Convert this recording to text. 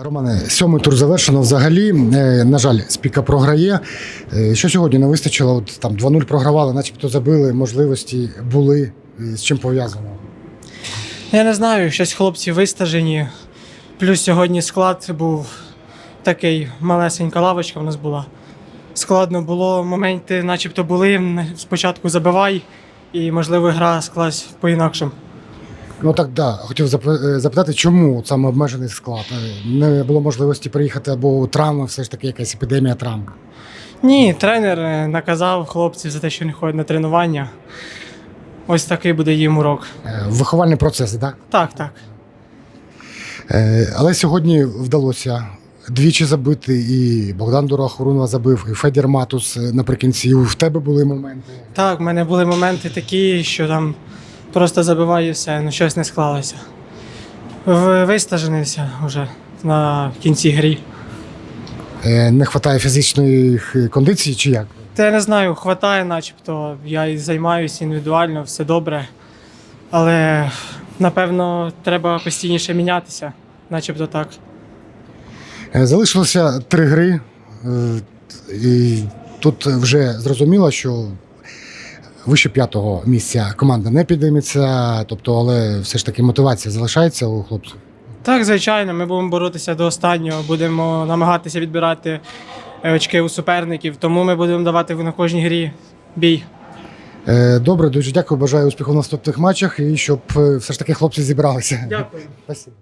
Романе, сьомий тур завершено взагалі. Е, На жаль, спіка програє. Е, Що сьогодні не вистачило? От там 2-0 програвали, начебто забили, можливості були. Е, З чим пов'язано? Я не знаю, щось хлопці вистажені. Плюс сьогодні склад був такий малесенька лавочка в нас була. Складно було, моменти начебто були. Спочатку забивай, і, можливо, гра склалась по-інакшому. Ну так да. Хотів е, запитати, чому саме обмежений склад? Е, Не було можливості приїхати або травми, все ж таки якась епідемія травм. Ні, тренер е, наказав хлопців за те, що не ходять на тренування. Ось такий буде їм урок. Виховальний процес, так? Так, так. Але сьогодні вдалося двічі забити, і Богдан Дурахорунова забив, і Федір Матус наприкінці. І В тебе були моменти. Так, в мене були моменти такі, що там просто забиваю і все, ну щось не склалося. Вистаженився вже на кінці грі. Е, Не вистачає фізичної е, кондиції чи як? Та я не знаю, хватає, начебто. Я і займаюся індивідуально, все добре. Але напевно треба постійніше мінятися, начебто так. Е, Залишилося три гри, і тут вже зрозуміло, що вище п'ятого місця команда не підійметься, тобто, але все ж таки мотивація залишається у хлопців. Так, звичайно, ми будемо боротися до останнього, будемо намагатися відбирати е, очки у суперників, тому ми будемо давати на кожній грі бій. Е, Добре, дуже дякую. Бажаю успіху в наступних матчах і щоб е, все ж таки хлопці зібралися. Дякую. Спасибо.